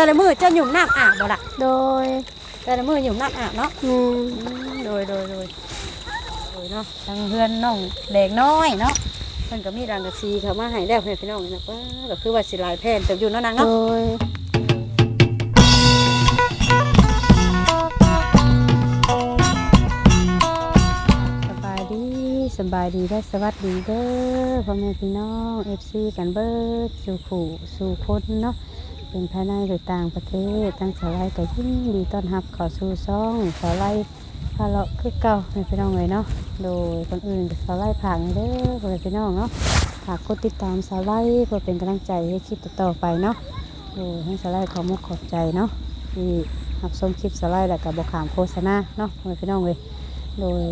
แต่ละมือเจ้าหยุ่มน้ำอาบบ่ล่ะโดยแต่ละมือหยุ่มน้ำอาบเนาะแม่นอืมโดยโดยโดยโดยเนาะทางเพื่อนน้องเด็กน้อยเนาะเพิ่นก็มีรังกะซีเขามาให้แล้วเพื่อนพี่น้องนี่นะว่าก็คือว่าสิหลายแผ่นแต่อยู่เนาะนางโดเนาะยสบายดีสบายดีได้อสวัสดีเด้อพ่อแม่พี่น้องเอฟซีกันเบิดสู่ขู่สู่คนเนาะ เป็นภายในหรือต่างประเทศทั้งสาวไลก็ยินดีต้อนรับขอสู่ซ่องสาวไลพาเลาะคือเก่าแม่พี่น้องเลยเนาะโดยคนอื่นก็สาวไลผ่านเด้อพ่อแม่พี่น้องเนาะฝากกดติดตามสาวไลเพื่อเป็นกำลังใจให้คลิปต่อๆไปเนาะโดยให้สาวไลขอมุกขอบใจเนาะที่รับชมคลิปสาวไลแล้วก็บอกขามโฆษณาเนาะพ่อแม่พี่น้องเลยโดย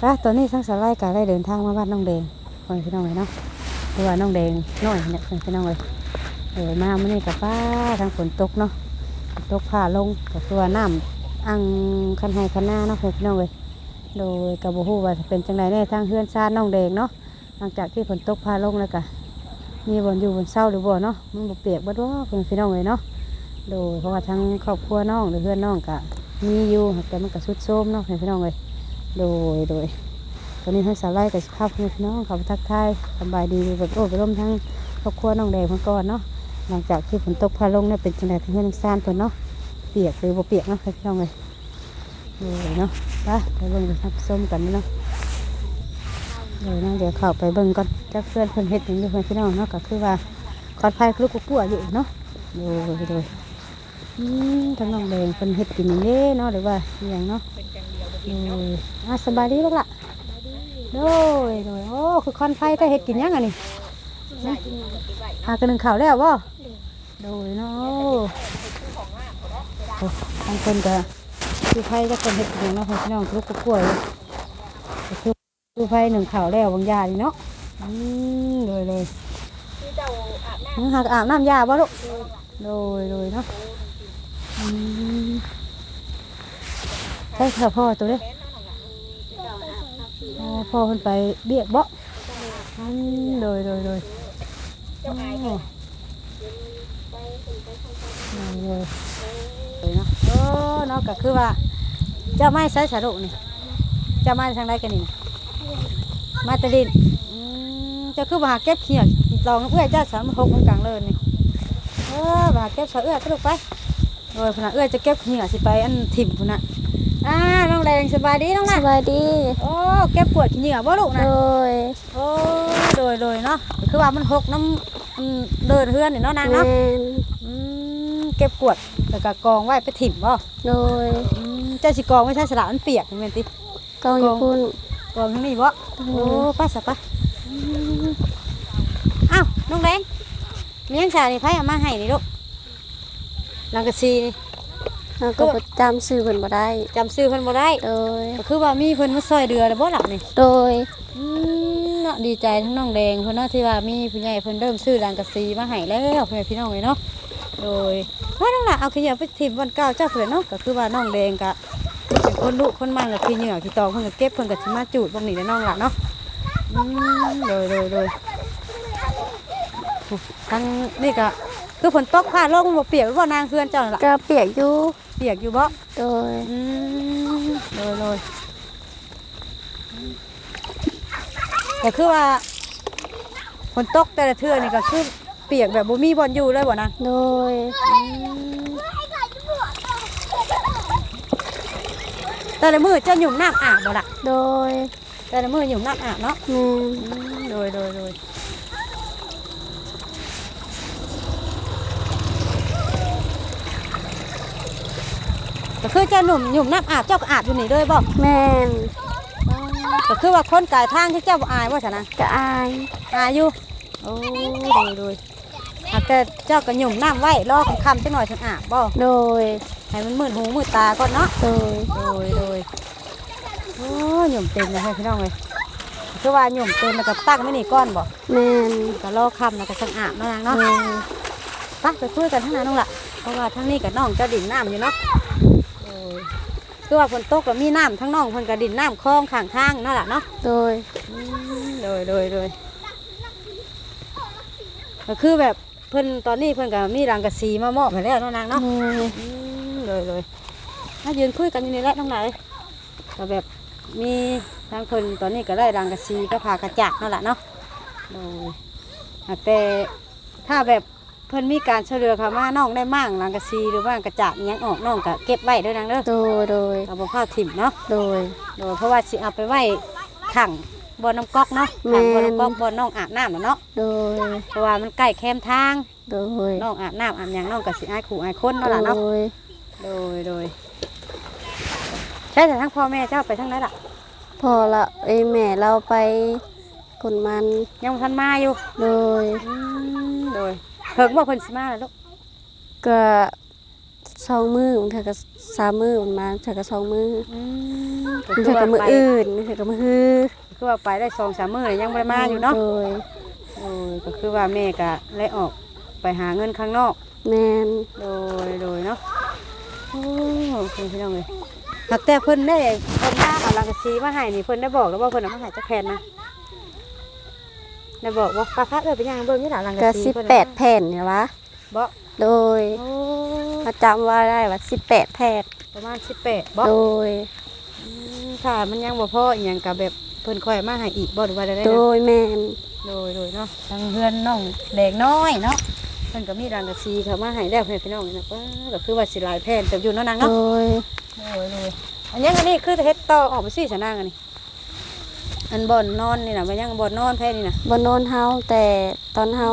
ค่ะตอนนี้ทั้งสาวไล่กาได้เดินทางมาบ้านน้องแดงคนพี่น้องเลยเนาะเพราะว่าน้องแดงน้อยเนี่ยคนพี่น้องเลย เดี๋ยมาเมื่อนี้กับป้าทั้งฝนตกเนาะตกผ่าลงกับตัวน้ำอังคันไห้คันหน้าเนาะพี่น้องเลยโดยกับบูฮูว่าเป็นจังไรแน่ทางเฮือนซานน้องแดงเนาะหลังจากที่ฝนตกผ่าลงแล้วก็มีบนอยู่บนเศร้าหรือบ่เนาะมันบ่เปียกบ่ดว่าคนพี่น้องเลยเนาะโดยเพราะว่าทั้งครอบครัวน้องหรือเพื่อนน้องก็มีอยู่แต่มันก็สุดโทมเนาะพี่น้องเลยโดยโดยตอนนี้ทั้สาไล่กับภาพพี่น้องเขาทักทายสบายดีแบบโอ้ไปร่มทั้งครอบครัวน้องแดงมาก่อนเนาะ หลังจากที่ฝนตกพาลงเนี่ยเป็นจังไดทั้งเพื่อนทั้งซ่านเพิ่นเนาะเปียกหรือบ่เปียกเนาะพี่น้องเลยโดยเนาะไปไปเบิ่งไปทับส้มกันเนาะเดี๋ยวนะเดี๋ยวเข้าไปเบิ่งก่อนจักเพื่อนเพิ่นเฮ็ดหยังอยู่เพื่อนพี่น้องเนาะก็คือว่าคอนไฟคลุกกลัวอยู่เนาะโดยโดยอืมทั้งน้องแดงเพิ่นเฮ็ดกินอย่างนี้เนาะหรือว่าอย่างเนาะโดยอะสบายดีลูกละโดยโดยโอ้คือคอนไฟแต่เห็ดกินยังไงนี่ หากระหนึ่งข่าวแล้วบ่โดยเนาะโอ้ทางคนก็คือไฟจะคนเห็ดกินหยังเนาะพี่น้องลูกกล้วยก็คือคือไฟหนึ่งข่าวแล้วบางยานี่เนาะอืมโดยเลยมึงหากอาบน้ำยาบ่ลูกโดยโดยเนาะอืมใช่ค่ะพ่อตัวเด้อ๋อพ่อเพิ่นไปเบียกบ่อืมโดยโดยโดย อ๋อโดยโดยโดยเนาะโอ้เนาะก็คือว่า เจ้าไม้ใช้สรุนี่เจ้าไม้ทางใดกันนี่นะมาตะลินอืมเจ้าคือว่าหาเก็บเขียดลองเอื้อยเจ้าสามหกตรงกลางเลยนี่เออว่าหาเก็บสาเอื้อยก็ลูกไปโดยพนักเอื้อยจะเก็บเขียดสิไปอันถิ่มพุ่นน่ะอ่าน้องแดงสบายดีน้องสล่ะบายดีโอ้แกปวดขี้เหงื่อบ่ลูกโดยโอ้โดยโดยเนาะ คือว่ามันหกน้ำ มันเดินเฮือนนี่เนาะนางแม่เนาะนอืมเก็บกวดแล้วก็กองไว้ไปถิ่มบ่โดยอืมเจ้าสิกองไม่ใช่สระมันเปียกแม่นติ กองญี่ปุ่น กองทั้งนี้บ่โอ้ไปซะไปอืมอ้าวน้องแดงเลี้ยงชานี่ไผเอามาให้นี่ลูกลังกะซีนี่เราก็ประจำซื้อเพิ่นบ่ได้ จำชื่อเพิ่นบ่ได้ โดย ก็คือว่ามีเพิ่นมาซอยเดือแล้วบ่ล่ะนี่ โดย อืมเนาะดีใจทั้งน้องแดงเพิ่นเนาะที่ว่ามีผู้ใหญ่เพิ่นเริ่มซื้อรังกะซีมาให้แล้วพ่อแม่พี่น้องเลยเนาะโดยว่าน้องล่ะเอาขยะไปทิ่มวันเก้าเจ้าเพิ่นเนาะก็คือว่าน้องแดงก็เป็นคนลุคนมันก็คือเหงื่อที่ตองเพิ่นก็เก็บเพิ่นก็สิมาจูดพวกนี้แหละน้องล่ะเนาะอืมโดยโดยโดยทั้งนี่ก็คือฝนตกผ้าลงบ่เปียกหรือบ่นางเพื่อนเจ้านั่นล่ะก็เปียกอยู่เปียกอยู่บ่โดยอืมโดยโดย ก็คือว่าฝนตกแต่ละเทื่อนี่ก็คือเปียกแบบบ่มีบอลอยู่เลยบ่นะโดยแต่ละมือเจ้าหยุ่มน้ำอาบบ่ล่ะโดยแต่ละมือหยุ่มน้ำอาบเนาะแม่นอืมโดยโดยโดยก็คือเจ้าหนุ่มหยุ่มน้ำอาบเจ้าก็อาบอยู่นี่เลยบ่แม่น ก็คือว่าคนกายทางที่เจ้าบ่อายว่าฉะนะก็อายอายุโอ้ดูดูหากแต่เจ้าก็หยุ่มน้ำไว้รอคำๆจังหน่อยฉันอาบบ่โดยให้มันมืดหูมืดตาก่อนเนาะโดยโดยโดยโอ้หยุ่มเต็มเลยให้พี่น้องเลยคือว่าหยุ่มเต็มแล้วก็ตั้งไม่นี่ก้อนบ่แม่นก็รอคำแล้วก็ฉันอาบเนาะนางเนาะโดยไปไปคุยกันทั้งนั้นน้องละเพราะว่าทั้งนี้กับน้องเจะดิ่นน้ำอยู่เนาะโอ้ย คือว่าฝนตกแล้วมีน้ำทั้งน้องเพิ่นก็ดิ่นน้ำคลองข้างทางนั่นแหละเนาะโดยอืมโดยโดยโดยก็คือแบบพิ่นตอนนี้เพิ่นก็มีรังกะสีมามอบให้แล้วเนาะนางเนาะ โดยอืมเลยเลยมายืนคุยกันอยู่นี่แหละน้องหลายก็แบบมีทางเพิ่นตอนนี้ก็ได้รังกะสีก็พากระจักนั่นแหละเนาะโดยหากแต่ถ้าแบบเพิ่นมีการช่วยเหลือเขามาน้องได้มั่งรังกะสีหรือว่ากระจักอิหยังออกน้องก็เก็บไว้เด้อนางเด้อโดยโดยเอาบ่พาถิ่มเนาะโดย โดยเพราะว่าสิเอาไปไว้ขังบ่อน้ำก๊อกเนาะขังบ่อน้ำก๊อกบ่อน้องอาบน้ำน่ะเนาะโดย เพราะว่ามันใกล้แคมทางโดย น้องอาบน้ำอาบหยังน้องก็สิอายขู่อายคนเนาะล่ะเนาะโดย โดยโดยใช่แต่ทั้งพ่อแม่เจ้าไปทั้งนั้นล่ะพอละเอ้ยแม่เราไปคนมันยังบ่ทันมาอยู่ โดยอืมโดย เพิ่งว่าเพิ่นสิมาแล้วลูกก็สองมือมันเธอก็สามมือมันมาเธอก็สองมืออืมก็มันคืเธออว่าก็มือไปอื่นมันเธอก็มือฮือคือว่าไปได้สองสามมื้อเลยยังบ่ได้มาอยู่เนาะโดยโอ้ยก็คือว่าแม่ก็เลยออกไปหาเงินข้างนอก แมนโดยโดยเนาะโอ้คุณพี่น้องเลยหากแต่เพิ่นได้เพิ่นมาเอาลังกะซีมาให้นี่เพิ่นได้บอกแล้วว่าเพิ่นเอามาให้จักแผ่นนะ ได้บอกว่าป้าพักเอ้ยไปย่างเบิ่งนี่ล่ะลังก็กะซีสิบเพิ่นแปดแผ่นเนี่ยวะบ่โดยโอ้มาจำว่าได้ว่าสิบแปดแผ่นประมาณ18บ่โดย อืมค่ะมันยังบ่พออีหยังก็แบบเพิ่นค่อยมาให้อีกบ่หรือว่าได้โดนะยแมนโดยโดยเนาะทางเพื่อนน้องเด็กน้อยเนาะเพิ่นก็มีลังกะซีเข้ามาให้แล้วเพิ่นพี่น้องนี่นะว่าก็คือว่าสิหลายแผ่นเต็มอยู่เนาะนางโดเนาะยโอ้ยเลยอันยังอันนี้คือเฮ็ดต่อออกไปสิสนางอันนี้ อันบ่อนนอนนี่นะมันยังบ่อนนอนแพ้นี่นะบนนอนเฮาแต่ตอนเฮา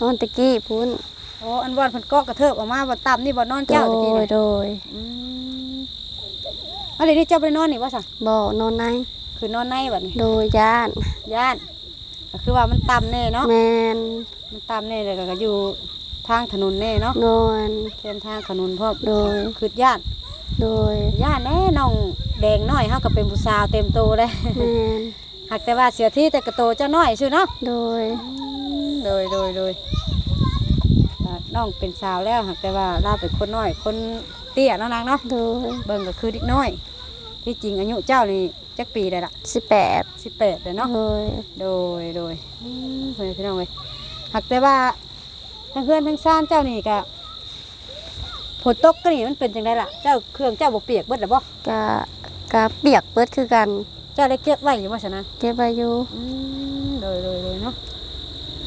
นอนตะกี้พุ่นโอ้อันบ่อนเพิ่นเกาะกระเทิบออกมาบ่อนต่ำนี่บ่อนนอนโดเจ้าตะกี้ยนี่โดยอืมอันนี้เจ้าไปนอนนี่ว่าสั่งบ่นอนในคือนอนในบัดนี้โดยย่านย่านก็คือว่ามันต่ำแน่เนาะแมนมันต่ำแน่เลยก็อยู่ทางถนนแน่เนาะนอนแคมทางถนนพร้อมโดย คือย่านโดยย่านแน่น้อง แดงน้อยเฮาก็เป็นผู้สาวเต็มโตเลยแมนหากแต่ว่าเสียที่แต่กระโตเจ้าน้อยซื่อเนาะโดยโดยโดยโดยอ่าน้องเป็นสาวแล้วหากแต่ว่าเราเป็นคนน้อยคนเตี้ยเนาะนางเนาะโดยเบิ่งก็คือเด็กน้อย ที่จริงอายุเจ้านี่จักปีได้ละสิบแปดสิบแปดเลยเนาะ โดยโดยโดยอืมเพื่อนพี่น้องเลยหากแต่ว่าทั้งเพื่อนทั้งซ่านเจ้านี่ก็ฝนตกก็นี่มันเป็นจังไดล่ะ เจ้าเครื่องเจ้าบ่เปียกเบิดหรือบ่กะ กะเปียกเบิดคือกันเจ้าได้เก็บไว้อยู่ว่าฉะนั้นเก็บไว้อยู่อืมโดยโดยโดยเนาะ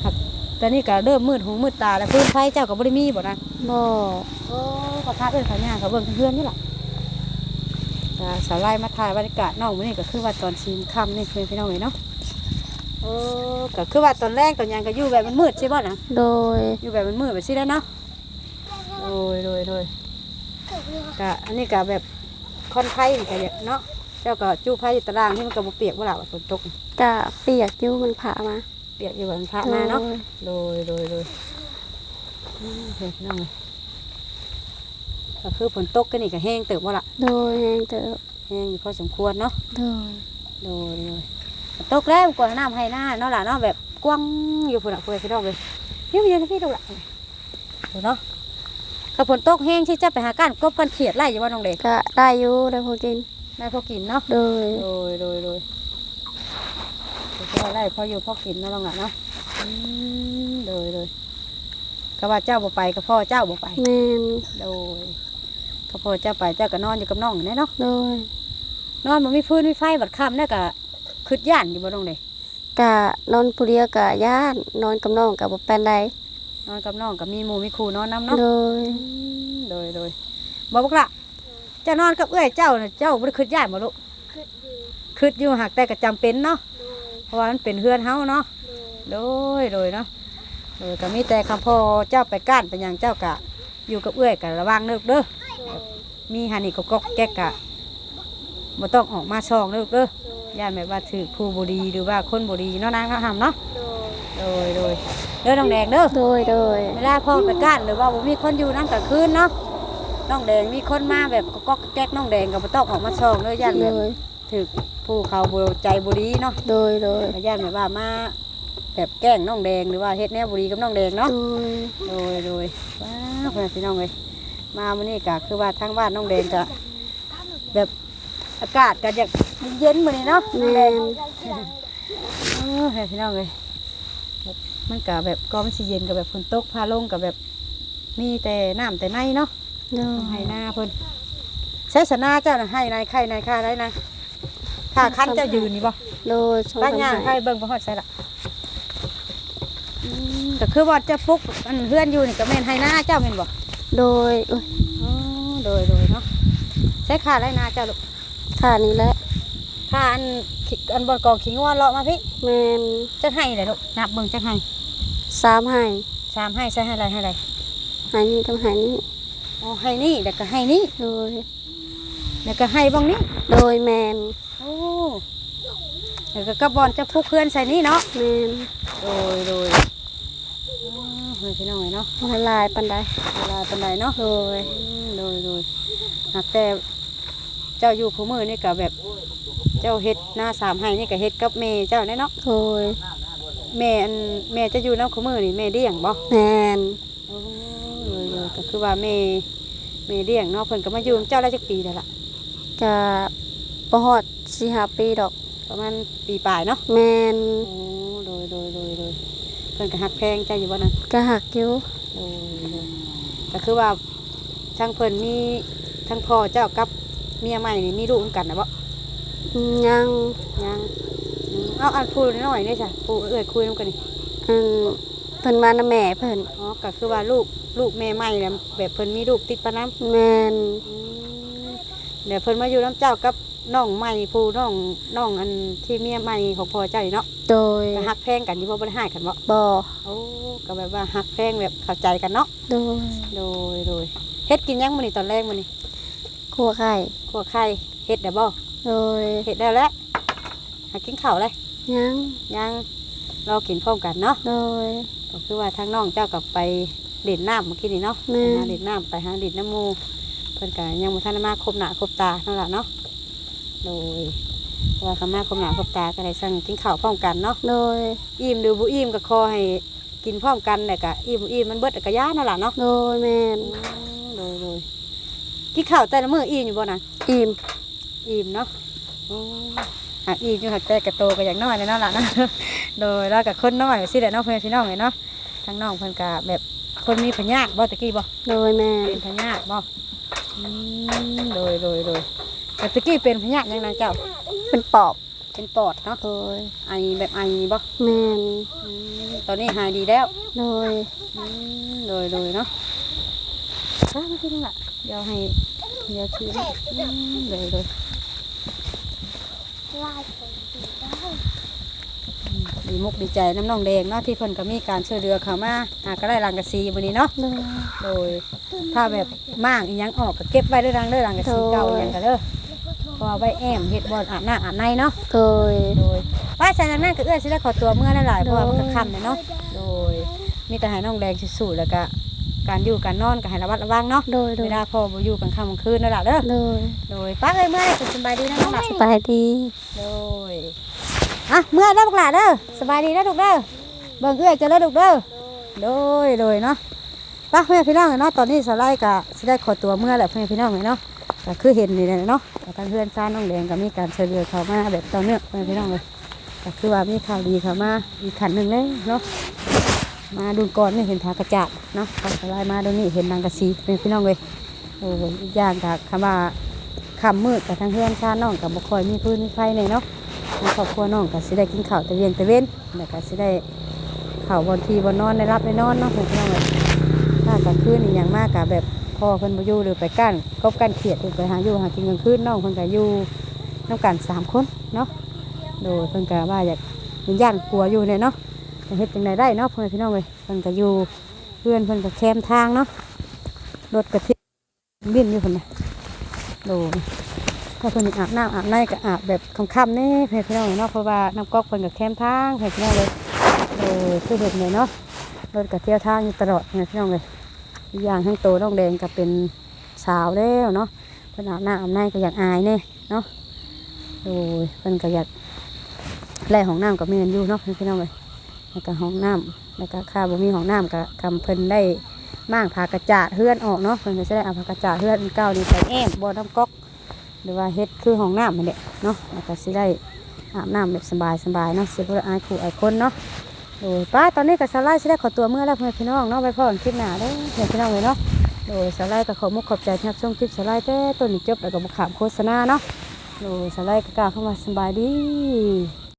หากแต่นี่ก็เริ่มมืดหูมืดตาแล้วพื้นไฟเจ้าก็บ่ได้มีบ่นะบ่โอ้ขอพาเอื้อนเขาย่างเขาเบิ่งเพื่อนนี่แหละจะสาวไล่มาถ่ายบรรยากาศน้องมื้อนี้ก็คือว่าตอนชิมค่ำนี่คือพี่น้องเลยเนาะโอ้ก็คือว่าตอนแรกตอนยังก็อยู่แบบมันมืดใช่ป่ะนะโดยอยู่แบบมันมืดแบบนี้แล้วเนาะโดยโดยโดยก็อันนี้ก็แบบ คอนไผ่นี่ก็เยอะเนาะเจ้าก็จู้ไผ่อยู่ตารางที่มันก็บ่เปียกบ่ล่ะว่าฝนตก กะเปียกอยู่มันผ่ามาเปียกอยู่แบบมันพระโดมายเนาะโดยโดยโดยอืมเฮ้ยพี่น้องเลยก็คือฝนตกก็นี่ก็แห้งเติบบ่ล่ะโดยแหงเตอแห้งอยู่พอสมควรเนาะโดยโดยโดยตกแล้วกว่าน้ำให้หน้าเนาะล่ะเนาะแบบกว้างอยู่พุ่นอะคุยพี่น้องเลยเดี๋ยวเดี๋ยวพี่ดูล่ะเดี๋ยวเนาะ ถ้าฝนตกแห้งที่จะไปหาก้านกบกันเขียดไล่อยู่ว่าน้องเด็กกะได้อยู่ได้พอกินได้พอกินเนาะโดยโดยโดยโดยก็ได้พออยู่พอกินเนาะน้องอะเนาะอืมโดยโดยก็ว่าเจ้าบ่ไปก็พ่อเจ้าบ่ไปแมนโดยก็พ่อเจ้าไปเจ้าก็นอนอยู่กับน้องนี่เนาะโดยนอนมันมีฟืนมีไฟบัดค่ำเนี่ยก็คืดย่านอยู่บ่น้องเด็กกะนอนผู้เดียวกะย่านนอนกับน้องกะบ่เป็นไรน อนกับน้องกับมีหมู่มีครูนอนน้ำเนาะโดยโดยโดยบอกบอกละเจ้านอนกับเอื้อยเจ้าน่ะเจ้าบ่ได้คืดย่านบ่ลูกคืดอยู่หักแต่ก็จำเป็นเนาะเพราะว่ามันเป็นเฮือนเฮาเนาะโดยโดยเนาะโดยก็มีแต่คำพ่อเจ้าไปก้านไปหยังเจ้ากะอยู่กับเอื้อยกะระวังเด้อลูกเด้อมีหันนี่ก็ก๊อกแก๊กกะบ่ต้องออกมาช่องเด้อลูกเด้อย่านแบบว่าถือผู้บ่ดีหรือว่าคนบ่ดีเนาะนางเนาะหำเนาะโดยโดย เด้อน้องแดงเด้อโดยโดยเวลาพ่อไปก้านหรือว่าบ่มีคนอยู่นั่งกลางคืนเนาะน้องแดงมีคนมาแบบก็ก๊อกแก๊กน้องแดงก็บ่ต้องออกมาช่องเลยย่านโดแบบยถือผู้เขาบ่ใจบ่ดีเนาะโดยโดยย่านแบบว่ามาแบบแกล้งน้องแดงหรือว่าเฮ็ดแนวบ่ดีกับน้องแดงเนาะ โดยโดยโดยว้าวเพื่อนพี่น้องเลยมามื้อนี้ก็คือว่าทางบ้านน้องแดงก็แบบอากาศก็อยากเย็นๆมื้อนี้เนาะน้องแมแดงนเออเพื่อนพี่น้องเลยแบบ มันก็แบบก็มันสิเย็นกับแบบฝนตกพาลงกับแบบมีแต่น้ำแต่ในเนาะโดยให้หน้าเพิ่นใช้สนาเจ้าน่ะให้นายไข่นายค่าได้นะถ้าคันเจ้ายืนนี่บ่โดยช่องบ้านย่างทำให้เบิ่งบ่ฮอดใส่ละอืมก็คือว่าจะปลุกอันเพื่อนอยู่นี่ก็แม่นให้หน้าเจ้าแม่นบ่โดยอุ้ยอ๋อโดยโดยเนาะใช้ค่าได้หน้าเจ้าลูกท่านี้แหละ ค่าอันขิอันบนกองขิงว่าเลาะมาพี่แมนจักให้เลยลูกนับเบิ่งจักให้สามให้สามให้ใช้ให้อะไรให้อะไรให้นี่กับให้นี่อ๋อให้นี่แล้วก็ให้นี่โดยแล้วก็ให้บ้องนี้โดยแมนโอ้แล้วก็กระบอนจะพุกเพื่อนใส่นี่เนาะแมนโดยโดยอ๋อเฮ้ยพี่น้องเอ้ยเนาะละลายปันไดเวลาเป็นไรเนาะ โดย อืมโดยโดยหากแต่เจ้าอยู่ผู้มือนี่ก็แบบ เจ้าเฮ็ดหน้าสามให้นี่ก็เฮ็ดกับแม่เจ้าแน่เนาะโดยแม่อันแม่จะอยู่น้ำผู้มือนี่แม่เลี้ยงบ่แมนโอ้โดยโดยก็คือว่าแม่แม่เลี้ยงเนาะเพิ่นก็มาอยู่กับเจ้าได้จักปีแล้วล่ะจะประหอดสี่ห้าปีดอก ประมาณปีปลายเนาะแมนโอ้โดยโดยโดยโดยเพิ่นก็หักแพงใจอยู่บ่นั่นก็หักอยู่โดยโดยก็คือว่าทั้งเพิ่นมีทั้งพ่อเจ้ากับเมียใหม่นี่มีลูกกันนะบ่ ยังยังอืมเอาอันพูดหน่อยนี่จ้ะพูดเอ่ยคุยน้ำกันนี่อันเพิ่นมานํแม่เพิ่นอ๋อก็คือว่าลูกลูกแม่ใหม่เนี่ยแบบเพิ่นมีลูกติดปะน้แมนำอืมเดี๋ยวเพิ่นมาอยู่น้ำเจ้ากับน้องใหม่ผู้น้องน้องอันที่เมียใหม่ของพ่อเจ้านี่เนาะโดยก็ฮักแพงกันอยู่บ่บ่ได้ให้กันบ่บ่โอ้ก็แบบว่าฮักแพงแบบเข้าใจกันเนาะโดยโดยโดยเฮ็ดกินยังมื้อนี้ตอนแรกมื้อนี้ขัวไข่ขัวไข่เฮ็ดได้บ่ โดยเฮ็ดได้แล้วหากินข้าวเลยยังยังเรากินพร้อมกันเนาะโดยก็คือว่าทางน้องเจ้ากับไปเด่นน้ำเมื่อกี้นี่เนาะแม่ไปหาเด่นน้ำไปหาเด่นน้ำหมูเพิ่นก็ยังบ่ทันได้มาครบหน้าครบตาเท่านั้นเนาะโดยเพราะว่าคำมาครบหน้าครบตาก็ได้สั่งกินข้าวพร้อมกันเนาะ โดยอิ่มหรือบ่อิ่มก็ขอให้กินพร้อมกันแต่ก็อิ่มบ่อิ่มมันเบิดก็ย่านั่นล่ะเนาะโดยแมนโดยโดยกินข้าวแต่ละมื้ออิ่มอยู่บ่นะอิ่ม อิ่มเนาะโอ้หากอิ่มอยู่หักแต่กระโตก็อย่างน้อยเลยเนาะล่ะเนาะโดยแล้วกับคนน้อยสิแหละเนาะเพื่อนพี่น้องเลยเนาะทางน้องเพิ่นก็แบบคนมีพญาติบ่ตะกี้บ่โดยแมนเป็นพญาติบ่อืมโดยโดยโดยแต่ตะกี้เป็นพญาติยังนางเจ้า เป็นปอบเป็นปอดเนาะโดยไอแบบไอนี่บ่แมนอืมตอนนี้หายดีแล้วโดยอืมโดยโดยเนาะถ้าไม่คิดนั่นล่ะเดี๋ยวให้เดี๋ ยวทีนะอืมโดยโดยอืมดีมุกดีใจน้ำน้องแดงเนาะที่เพิ่นก็มีการช่วยเหลือเขามาอ่าก็ได้รังกะซีมื้อนี้เนาะโดยโดยถ้าแบบมากอีหยังออกก็เก็บไว้ด้วยรังเด้อรังกะสีเก่าอหย่างก็เด้อเพราะว่าไว้แอมเฮ็ดบอนอาบน้ำอาบในเนาะโดยโดยว่าใส่นั้นนั่นก็เอื้อสิได้ขอตัวเมื่อนั่นหลายเพราะว่ามันก็ค่ำเลยเนาะโดยมีแต่ให้น้องแดงสู้ๆแล้วก็ การอยู่การนอนก็ให้ระมัดระวังเนาะโดยโดยเวลาพ่อบ่อยู่กลางค่ำกลางคืนนั่นแหละเด้อโดยโดยป้าเอ้ยเมื่อไหร่สบายดีนะน้องหลับสบายดีโดยอะเมื่อได้อบักหลาเด้อสบายดีนะลูกเด้อเบิ่งเอื้อยเจะเด้อลูกเด้อโดยโดยเนาะไป้าเพื่อนพี่น้องเนาะตอนนี้สไลด์ก็สิได้ขอตัวเมื่อแหละเพื่อนพี่น้องเลยเนาะก็คือเห็นนี่แหละเนาะแต่ทางเพื่อนซ่านน้องแดงก็มีการเชิญเรือเขามาแบบต่อเนื่องเพื่อนพี่น้องเลยก็คือว่ามีข่าวดีเขามาอีกขันหนึ่งเลยเนาะ มาดูก่อนนี่เห็นทากระจาดเนาะพอสไลด์มาดูนี่เห็นนางกระซีเพื่อนพี่น้องเลยโอ้ยอีกอย่างกับคำว่าคำมืดกับทางเพื่อนชาน้องกับบุคอยมีพื้นมีไฟในเนาะทางครอบครัวน้องก็สิได้กินข้าวแต่เวียงต่เวนแล้วก็สิได้ข้าวบนทีบนนอนได้รับได้นอนเนาะเป็นพี่น้องเลยถ้ากลางคืนนี่อย่างมากกับแบบพ่อเพิ่นบ่อยู่หรือไปกั้นกบกั้นเขียดหรือไปหาอยู่หากินกลางคืนน้องเพิ่นก็อยู่น้ำกันสามคนเนาะโดยเพิ่นก็ว่าอยากเป็นย่านกลัวอยู่เนี่ยเนาะ เฮ็ดจังไดได้เนาะเพื่อนพี่น้องเลยเพิ่นก็อยู่เพื่อนเพิ่นก็แคมทางเนาะรถกระทิบินอยู่คนน่ะโดยถ้าเพิ่นอาบน้ำอาบในก็อาบแบบค่ำๆนี่เพื่อนพี่น้องเนาะเพราะว่าน้ำก๊อกเพิ่นก็แคมทางเพื่อนพี่น้องเลยโอ้ยคือเห็นเลยเนาะรถก็เที่ยวทางอยู่ตลอดเพื่อนพี่น้องเลยอีกอย่างทั้งโตน้องแดงก็เป็นสาวแล้วเนาะเพิ่นอาบน้ำอาบในก็อยากอายเนี่ยเนาะโอ้ยเพิ่นก็อยากไล่ห้องน้ำกับเมนอยู่เนาะเพื่อนพี่น้องเลย แล้วก็ห้องน้ำแล้วก็ข้าบ่มีห้องน้ำก็คำเพิ่นได้มางผากระจาดเฮือนออกเนาะเพิ่นก็จะได้เอาผากระจาดเฮือนเก่านี่ไปแอมบ่อน้ำก๊อกหรือว่าเฮ็ดคือห้องน้ำมันแหละเนาะแล้วก็สิได้อาบน้ำแบบสบายสบายเนาะสิบ่ได้อายผู้อายคนเนาะโดยป้าตอนนี้กับสไลด์สิได้ขอตัวเมื่อแล้วเพื่อนพี่น้องเนาะไปพ่อกันคลิปหน้าเด้อเพื่อนพี่น้องเลยเนาะโดยสไลด์ก็ขอมุกขอบใจที่รับชมคลิปสไลด์แต่ต้นนี้จบแล้วก็บุกขามโฆษณาเนาะโดยสไลด์ก็กล่าวเข้ามาสบายดี